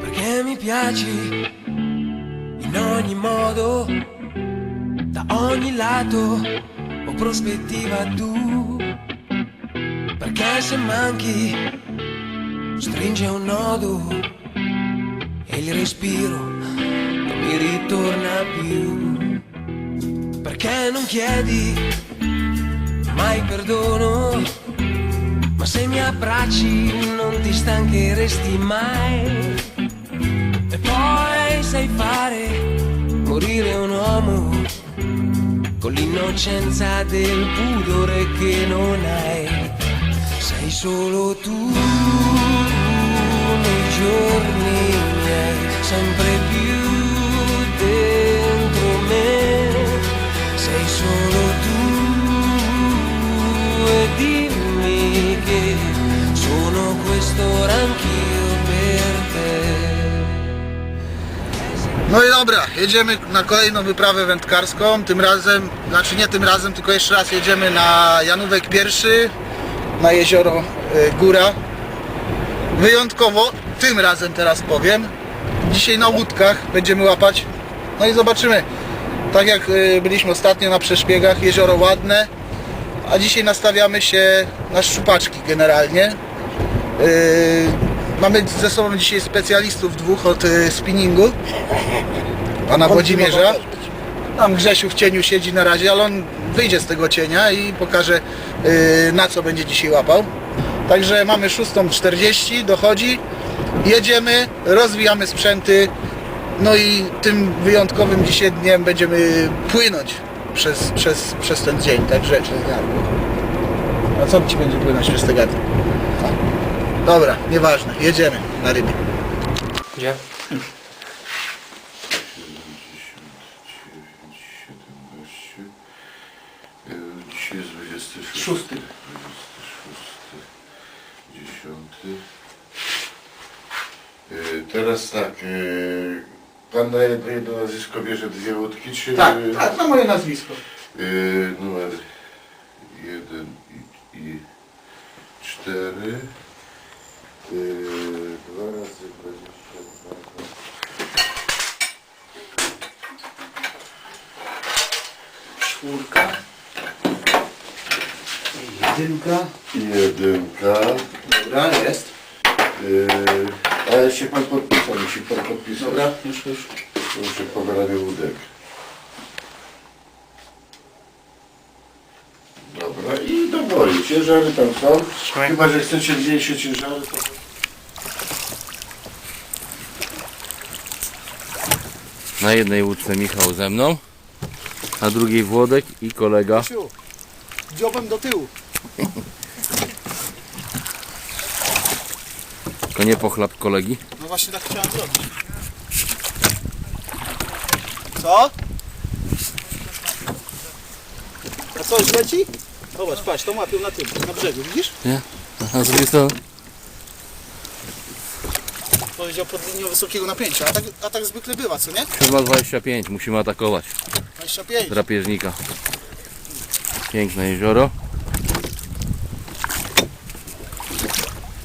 perché mi piaci in ogni modo, da ogni lato o prospettiva tu, perché se manchi stringe un nodo e il respiro non mi ritorna più, perché non chiedi mai perdono, ma se mi abbracci non ti stancheresti mai. E poi sai fare morire un uomo con l'innocenza del pudore che non hai. Sei solo tu nei giorni miei, sempre più dimmi che sono quest'ora anch'io per te. No i dobra, jedziemy na kolejną wyprawę wędkarską. Tym razem, znaczy nie tym razem, tylko jeszcze raz jedziemy na Janówek pierwszy, na jezioro y, Góra. Wyjątkowo, tym razem teraz powiem. Dzisiaj na łódkach będziemy łapać. No i zobaczymy. Tak jak y, byliśmy ostatnio na przeszpiegach, jezioro ładne. A dzisiaj nastawiamy się na szczupaczki generalnie. Y, Mamy ze sobą dzisiaj specjalistów dwóch od y, spinningu. Pana Włodzimierza. Tam Grzesiu w cieniu siedzi na razie, ale on wyjdzie z tego cienia i pokaże y, na co będzie dzisiaj łapał. Także mamy 6.40, dochodzi, jedziemy, rozwijamy sprzęty, no i tym wyjątkowym dzisiaj dniem będziemy płynąć przez, przez, przez ten dzień, także a co Ci będzie płynąć przez te gady? Dobra, nieważne, jedziemy na ryby. Gdzie? 17, Dzisiaj jest 26. Szósty. 26, 10. Y, Teraz tak, y, pan na jedno, jedno nazwisko bierze dwie łódki, czy Tak, tak, na moje nazwisko. y, numer 1 i, i 4 2 razy 22 Czwórka. Jedynka. Jedynka. Dobra, jest. Yy, ale się pan podpisał, musi pan podpisać. Dobra, już, już. Muszę pobieranie łódek. Dobra i do woli. Ciężary tam są. Chyba, że chcecie mniejsze ciężary, to... Na jednej łódce Michał ze mną, na drugiej Włodek i kolega. Dziobem do tyłu. To nie pochlap kolegi. No właśnie tak chciałem zrobić. Co? A co, już leci? Zobacz, patrz, to łapią na tym, na brzegu, widzisz? Nie? A z drugiej strony Powiedział pod linią wysokiego napięcia, a tak, a tak zwykle bywa, co nie? chyba 25, musimy atakować 25. drapieżnika. Piękne jezioro.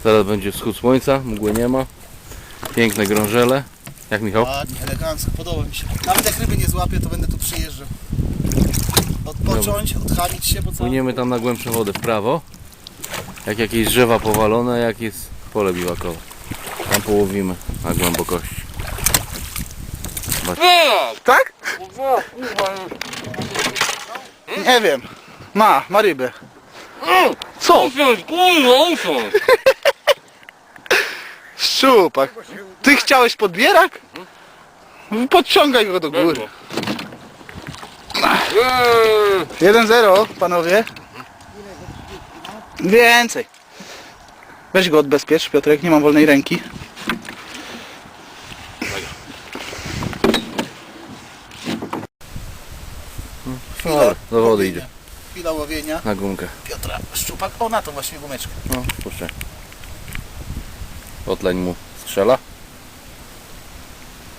Zaraz będzie wschód słońca, mgły nie ma. Piękne grążele. Jak Michał? Ładnie, elegancko, podoba mi się. Nawet jak ryby nie złapię, to będę tu przyjeżdżał. Odpocząć, odchamić się, bo co? Płyniemy tam na głębsze wody w prawo. Jak jakieś drzewa powalone, jak jest pole biwakowe. Tam połowimy na głębokości. Tak? Nie wiem. Ma, ma rybę. Co? Szczupak. Ty chciałeś podbierak? Podciągaj go do góry. 1-0, panowie. Więcej. Weź go odbezpiecz, Piotrek, nie mam wolnej ręki. No, do wody idzie. Chwila łowienia. Na gumkę. Piotra, szczupak. O, na to właśnie gumeczkę. No, puszczaj. Otleń mu strzela.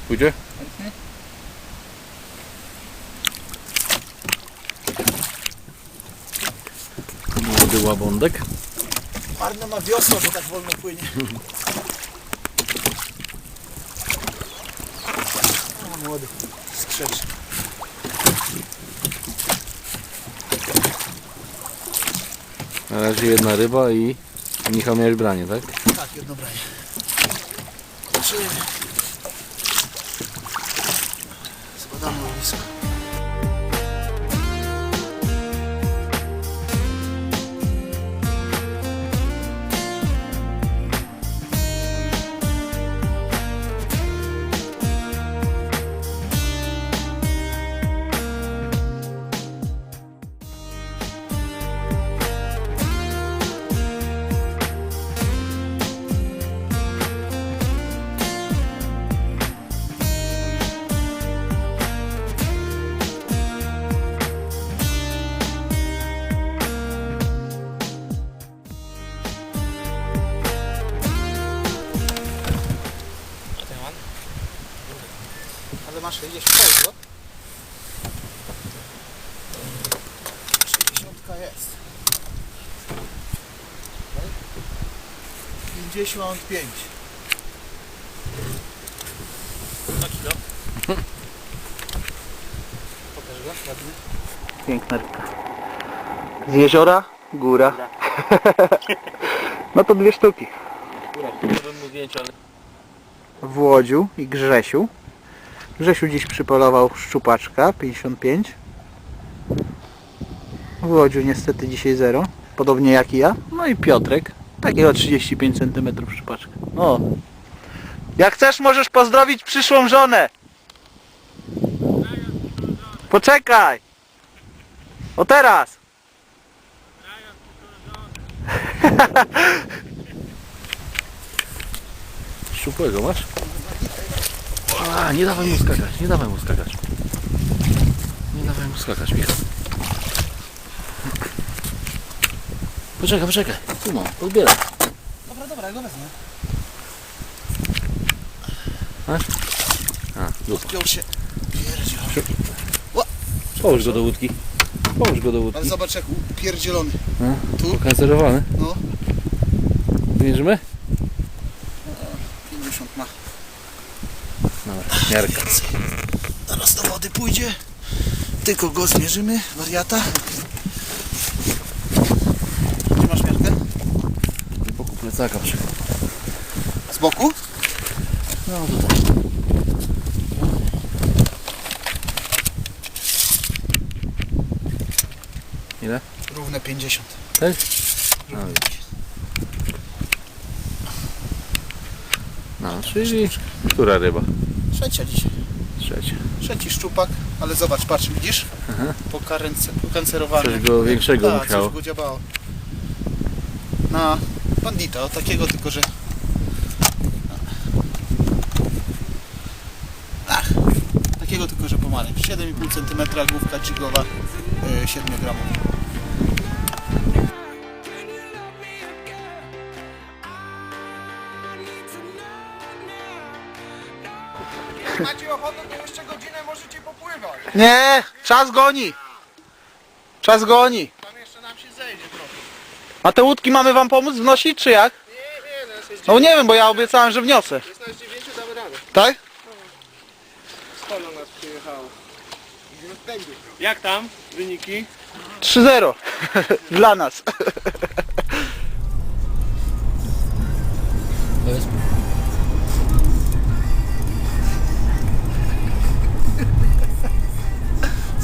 Pójdzie? Młody łabądek. Marno ma wiosło, że tak wolno płynie. O, młody, skrzecz. Na razie jedna ryba i Michał miałeś branie, tak? Tak, jedno branie. Zobaczymy. Zbadamy Ale gdzieś pełno. 60 jest. 55. Na kilo. Pokaż go, ładny. Piękna rybka. Z jeziora, góra. no to dwie sztuki. w Łodziu i Grzesiu. Grzesiu dziś przypolował szczupaczka 55. W Łodziu niestety dzisiaj 0. Podobnie jak i ja. No i Piotrek. Takiego 35 cm szczupaczka. No. Jak chcesz możesz pozdrowić przyszłą żonę. Poczekaj. O teraz. Szczupłego masz? A, nie dawaj mu skakać, nie dawaj mu skakać. Nie dawaj mu skakać, Michał. Poczekaj, poczekaj. Tu mam, odbieraj. Dobra, dobra, ja go wezmę. A, dupa. Spiął się. Pierdzielony. Połóż go do łódki. Połóż go do Ale łódki. zobacz jak upierdzielony. No, Tu? Pokancerowany. No. Mierzymy? 50 ma. Dobra, miarka. Zaraz do wody pójdzie. Tylko go zmierzymy, wariata. Gdzie masz miarkę? Boku plecaka przy. Z boku? No tutaj. Ile? Równe 50. Tak? No, widzisz. no, czyli która ryba? Trzecia dzisiaj. Trzecia. Trzeci szczupak, ale zobacz, patrz, widzisz? Pokarence, pokancerowany. Coś go większego Tak, musiało. coś go dziabało. Na bandita, o takiego tylko, że... Ach, takiego tylko, że pomarańcz. 7,5 cm główka dżigowa, yy, 7 gramów. Macie ochotę, to jeszcze godzinę możecie popływać. Nie, czas goni. Czas goni. Tam jeszcze nam się zejdzie trochę. A te łódki mamy wam pomóc wnosić, czy jak? Nie, nie, no jest No nie wiem, bo ja obiecałem, że wniosę. Jest na 9 damy radę. Tak? Nas przyjechało. Jak tam wyniki? 3-0 dla nas.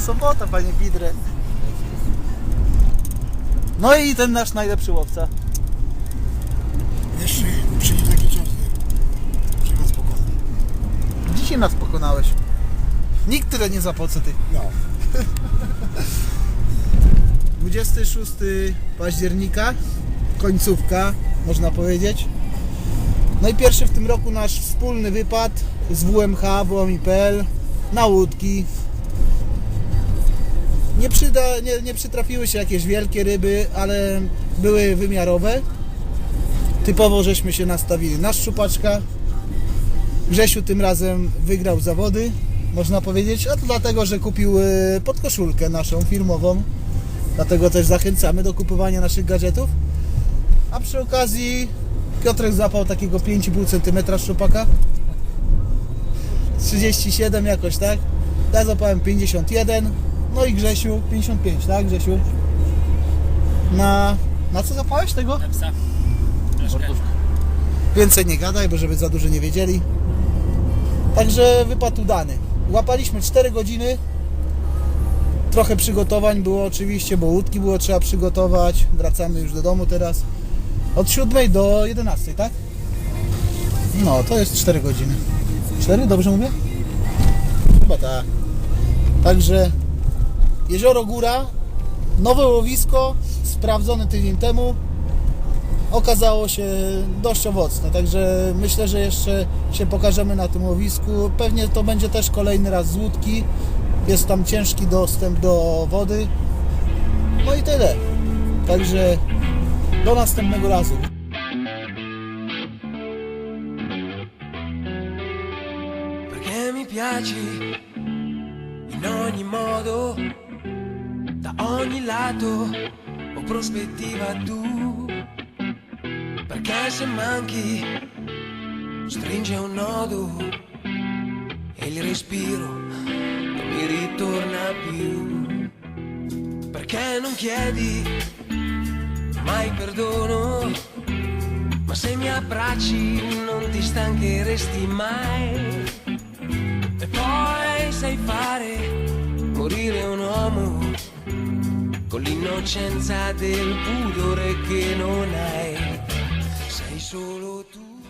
Sobota, panie Pidre. No i ten nasz najlepszy łowca. Jeszcze przyjdzie taki czas, że nas pokona. Dzisiaj nas pokonałeś. Nikt tyle nie zapał co ty. No. 26 października, końcówka, można powiedzieć. No i pierwszy w tym roku nasz wspólny wypad z WMH, WMI.pl na łódki. Nie, przyda, nie, nie przytrafiły się jakieś wielkie ryby, ale były wymiarowe. Typowo żeśmy się nastawili na szczupaczka. Grzesiu tym razem wygrał zawody, można powiedzieć, a to dlatego, że kupił e, podkoszulkę naszą firmową Dlatego też zachęcamy do kupowania naszych gadżetów. A przy okazji Piotrek zapał takiego 5,5 cm szczupaka. 37 jakoś, tak? Ja zapałem 51. No i Grzesiu 55, tak Grzesiu? Na... Na co zapałeś tego? Więcej nie gadaj, bo żeby za dużo nie wiedzieli. Także wypad udany. Łapaliśmy 4 godziny. Trochę przygotowań było oczywiście, bo łódki było trzeba przygotować. Wracamy już do domu teraz. Od 7 do 11, tak? No, to jest 4 godziny. 4? Dobrze mówię? Chyba tak. Także Jezioro Góra, nowe łowisko, sprawdzone tydzień temu. Okazało się dość owocne, także myślę, że jeszcze się pokażemy na tym łowisku. Pewnie to będzie też kolejny raz z łódki. Jest tam ciężki dostęp do wody. No i tyle. Także do następnego razu. perché mi piaci in ogni modo, da ogni lato o prospettiva tu, perché se manchi stringe un nodo e il respiro non mi ritorna più, perché non chiedi mai perdono, ma se mi abbracci non ti stancheresti mai. E poi sai fare morire un uomo con l'innocenza del pudore che non hai.